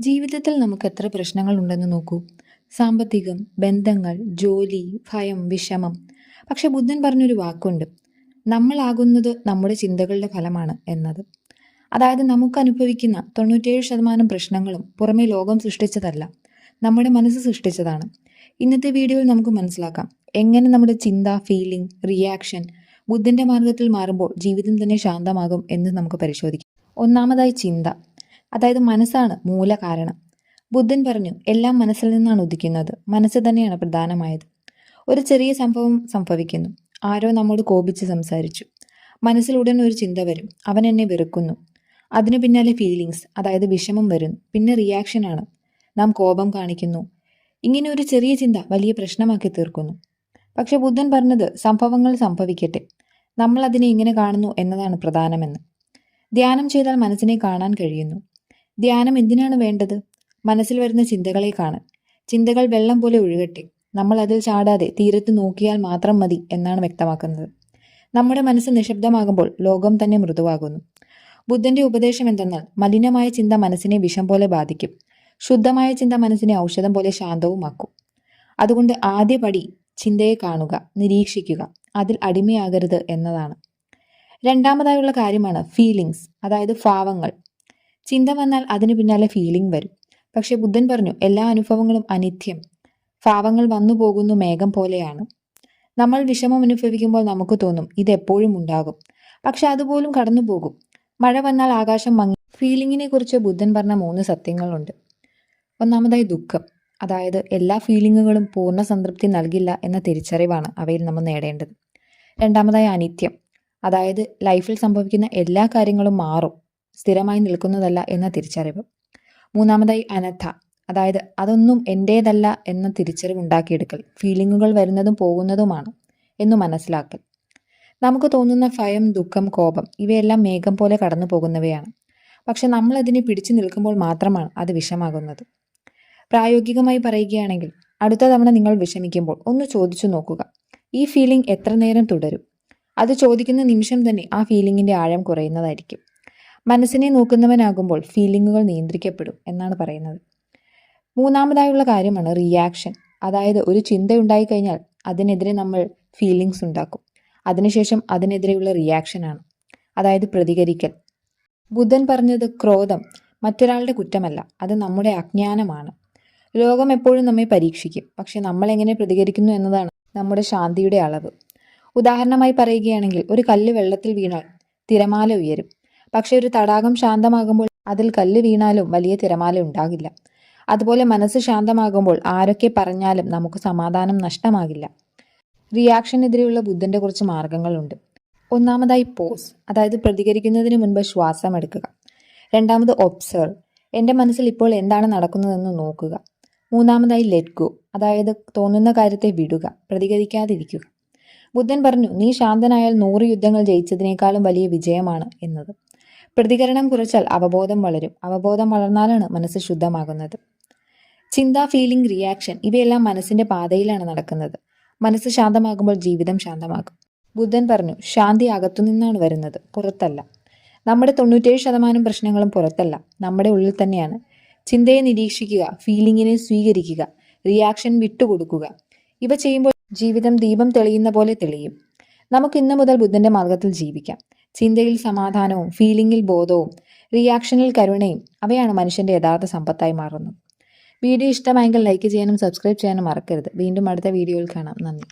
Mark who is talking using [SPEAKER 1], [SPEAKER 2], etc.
[SPEAKER 1] ജീവിതത്തിൽ നമുക്ക് എത്ര പ്രശ്നങ്ങളുണ്ടെന്ന് നോക്കൂ. സാമ്പത്തികം ബന്ധങ്ങൾ ജോലി ഭയം വിഷമം. പക്ഷെ ബുദ്ധൻ പറഞ്ഞൊരു വാക്കുണ്ട്. നമ്മളാകുന്നത് നമ്മുടെ ചിന്തകളുടെ ഫലമാണ് എന്നത്. അതായത് നമുക്ക് അനുഭവിക്കുന്ന തൊണ്ണൂറ്റേഴ് ശതമാനം പ്രശ്നങ്ങളും പുറമെ ലോകം സൃഷ്ടിച്ചതല്ല നമ്മുടെ മനസ്സ് സൃഷ്ടിച്ചതാണ്. ഇന്നത്തെ വീഡിയോയിൽ നമുക്ക് മനസ്സിലാക്കാം. എങ്ങനെ നമ്മുടെ ചിന്ത ഫീലിംഗ് റിയാക്ഷൻ ബുദ്ധന്റെ മാർഗത്തിൽ മാറുമ്പോൾ ജീവിതം തന്നെ ശാന്തമാകും എന്ന് നമുക്ക് പരിശോധിക്കാം. ഒന്നാമതായി ചിന്ത. അതായത് മനസ്സാണ് മൂല കാരണം. ബുദ്ധൻ പറഞ്ഞു എല്ലാം മനസ്സിൽ നിന്നാണ് ഉദിക്കുന്നത്. മനസ്സ് തന്നെയാണ് പ്രധാനമായത്. ഒരു ചെറിയ സംഭവം സംഭവിക്കുന്നു. ആരോ നമ്മോട് കോപിച്ച് സംസാരിച്ചു. മനസ്സിലുടൻ ഒരു ചിന്ത വരും. അവൻ എന്നെ വെറുക്കുന്നു. അതിനു പിന്നാലെ ഫീലിങ്സ് അതായത് വിഷമം വരുന്നു. പിന്നെ റിയാക്ഷനാണ് നാം കോപം കാണിക്കുന്നു. ഇങ്ങനെ ഒരു ചെറിയ ചിന്ത വലിയ പ്രശ്നമാക്കി തീർക്കുന്നു. പക്ഷെ ബുദ്ധൻ പറഞ്ഞത് സംഭവങ്ങൾ സംഭവിക്കട്ടെ. നമ്മൾ അതിനെ ഇങ്ങനെ കാണുന്നു എന്നതാണ് പ്രധാനമെന്ന്. ധ്യാനം ചെയ്താൽ മനസ്സിനെ കാണാൻ കഴിയുന്നു. ധ്യാനം എന്തിനാണ് വേണ്ടത്? മനസ്സിൽ വരുന്ന ചിന്തകളെ കാണാൻ. ചിന്തകൾ വെള്ളം പോലെ ഒഴുകട്ടെ. നമ്മൾ അതിൽ ചാടാതെ തീരത്ത് നോക്കിയാൽ മാത്രം മതി എന്നാണ് വ്യക്തമാക്കുന്നത്. നമ്മുടെ മനസ്സ് നിശബ്ദമാകുമ്പോൾ ലോകം തന്നെ മൃദുവാകുന്നു. ബുദ്ധന്റെ ഉപദേശം എന്തെന്നാൽ മലിനമായ ചിന്ത മനസ്സിനെ വിഷം പോലെ ബാധിക്കും. ശുദ്ധമായ ചിന്ത മനസ്സിനെ ഔഷധം പോലെ ശാന്തവുമാക്കും. അതുകൊണ്ട് ആദ്യ പടി ചിന്തയെ കാണുക നിരീക്ഷിക്കുക. അതിൽ അടിമയാകരുത് എന്നതാണ്. രണ്ടാമതായുള്ള കാര്യമാണ് ഫീലിങ്സ് അതായത് ഭാവങ്ങൾ. ചിന്ത വന്നാൽ അതിന് പിന്നാലെ ഫീലിംഗ് വരും. പക്ഷെ ബുദ്ധൻ പറഞ്ഞു എല്ലാ അനുഭവങ്ങളും അനിത്യം. ഭാവങ്ങൾ വന്നു പോകുന്നു മേഘം പോലെയാണ്. നമ്മൾ വിഷമം അനുഭവിക്കുമ്പോൾ നമുക്ക് തോന്നും ഇത് എപ്പോഴും ഉണ്ടാകും. പക്ഷെ അതുപോലും കടന്നു പോകും. മഴ വന്നാൽ ആകാശം മങ്ങി. ഫീലിങ്ങിനെ കുറിച്ച് ബുദ്ധൻ പറഞ്ഞ മൂന്ന് സത്യങ്ങളുണ്ട്. ഒന്നാമതായി ദുഃഖം. അതായത് എല്ലാ ഫീലിങ്ങുകളും പൂർണ സംതൃപ്തി നൽകില്ല എന്ന തിരിച്ചറിവാണ് അവയിൽ നമ്മൾ നേടേണ്ടത്. രണ്ടാമതായി അനിത്യം. അതായത് ലൈഫിൽ സംഭവിക്കുന്ന എല്ലാ കാര്യങ്ങളും മാറും. സ്ഥിരമായി നിൽക്കുന്നതല്ല എന്ന തിരിച്ചറിവ്. മൂന്നാമതായി അനഥ അതായത് അതൊന്നും എന്റേതല്ല എന്ന തിരിച്ചറിവ് ഉണ്ടാക്കിയെടുക്കൽ ഫീലിങ്ങുകൾ വരുന്നതും പോകുന്നതുമാണ് എന്ന് മനസ്സിലാക്കൽ. നമുക്ക് തോന്നുന്ന ഭയം ദുഃഖം കോപം ഇവയെല്ലാം മേഘം പോലെ കടന്നു പോകുന്നവയാണ് പക്ഷെ നമ്മൾ അതിനെ പിടിച്ചു നിൽക്കുമ്പോൾ മാത്രമാണ് അത് വിഷമാകുന്നത്. പ്രായോഗികമായി പറയുകയാണെങ്കിൽ അടുത്ത തവണ നിങ്ങൾ വിഷമിക്കുമ്പോൾ ഒന്ന് ചോദിച്ചു നോക്കുക. ഈ ഫീലിംഗ് എത്ര നേരം തുടരും? അത് ചോദിക്കുന്ന നിമിഷം തന്നെ ആ ഫീലിംഗിന്റെ ആഴം കുറയുന്നതായിരിക്കും. മനസ്സിനെ നോക്കുന്നവനാകുമ്പോൾ ഫീലിങ്ങുകൾ നിയന്ത്രിക്കപ്പെടും എന്നാണ് പറയുന്നത്. മൂന്നാമതായുള്ള കാര്യമാണ് റിയാക്ഷൻ അതായത് ഒരു ചിന്ത ഉണ്ടായിക്കഴിഞ്ഞാൽ അതിനെതിരെ നമ്മൾ ഫീലിങ്സ് ഉണ്ടാക്കും. അതിനുശേഷം അതിനെതിരെയുള്ള റിയാക്ഷനാണ് അതായത് പ്രതികരിക്കൽ. ബുദ്ധൻ പറഞ്ഞത് ക്രോധം മറ്റൊരാളുടെ കുറ്റമല്ല അത് നമ്മുടെ അജ്ഞാനമാണ്. ലോകം എപ്പോഴും നമ്മെ പരീക്ഷിക്കും പക്ഷെ നമ്മൾ എങ്ങനെ പ്രതികരിക്കുന്നു എന്നതാണ് നമ്മുടെ ശാന്തിയുടെ അളവ്. ഉദാഹരണമായി പറയുകയാണെങ്കിൽ ഒരു കല്ല് വെള്ളത്തിൽ വീണാൽ തിരമാല ഉയരും. പക്ഷെ ഒരു തടാകം ശാന്തമാകുമ്പോൾ അതിൽ കല്ല് വീണാലും വലിയ തിരമാല ഉണ്ടാകില്ല. അതുപോലെ മനസ്സ് ശാന്തമാകുമ്പോൾ ആരൊക്കെ പറഞ്ഞാലും നമുക്ക് സമാധാനം നഷ്ടമാകില്ല. റിയാക്ഷനെതിരെയുള്ള ബുദ്ധന്റെ കുറച്ച് മാർഗങ്ങളുണ്ട്. ഒന്നാമതായി പോസ് അതായത് പ്രതികരിക്കുന്നതിന് മുൻപ് ശ്വാസം എടുക്കുക. രണ്ടാമത് ഒബ്സർവ് എന്റെ മനസ്സിൽ ഇപ്പോൾ എന്താണ് നടക്കുന്നതെന്ന് നോക്കുക. മൂന്നാമതായി ലെറ്റ് ഗോ അതായത് തോന്നുന്ന കാര്യത്തെ വിടുക പ്രതികരിക്കാതിരിക്കുക. ബുദ്ധൻ പറഞ്ഞു നീ ശാന്തനായാൽ നൂറ് യുദ്ധങ്ങൾ ജയിച്ചതിനേക്കാളും വലിയ വിജയമാണ് എന്നത്. പ്രതികരണം കുറച്ചാൽ അവബോധം വളരും. അവബോധം വളർന്നാലാണ് മനസ്സ് ശുദ്ധമാകുന്നത്. ചിന്ത ഫീലിംഗ് റിയാക്ഷൻ ഇവയെല്ലാം മനസ്സിന്റെ പാതയിലാണ് നടക്കുന്നത്. മനസ്സ് ശാന്തമാകുമ്പോൾ ജീവിതം ശാന്തമാകും. ബുദ്ധൻ പറഞ്ഞു ശാന്തി അകത്തുനിന്നാണ് വരുന്നത് പുറത്തല്ല. നമ്മുടെ തൊണ്ണൂറ്റേഴ് ശതമാനം പ്രശ്നങ്ങളും പുറത്തല്ല നമ്മുടെ ഉള്ളിൽ തന്നെയാണ്. ചിന്തയെ നിരീക്ഷിക്കുക ഫീലിങ്ങിനെ സ്വീകരിക്കുക റിയാക്ഷൻ വിട്ടുകൊടുക്കുക. ഇവ ചെയ്യുമ്പോൾ ജീവിതം ദീപം തെളിയുന്ന പോലെ തെളിയും. നമുക്ക് ഇന്നു മുതൽ ബുദ്ധന്റെ മാർഗത്തിൽ ജീവിക്കാം. ചിന്തയിൽ സമാധാനവും ഫീലിംഗിൽ ബോധവും റിയാക്ഷനിൽ കരുണയും അവയാണ് മനുഷ്യന്റെ യഥാർത്ഥ സമ്പത്തായി മാറുന്നത്. വീഡിയോ ഇഷ്ടമായെങ്കിൽ ലൈക്ക് ചെയ്യാനും സബ്സ്ക്രൈബ് ചെയ്യാനും മറക്കരുത്. വീണ്ടും അടുത്ത വീഡിയോയിൽ കാണാം. നന്ദി.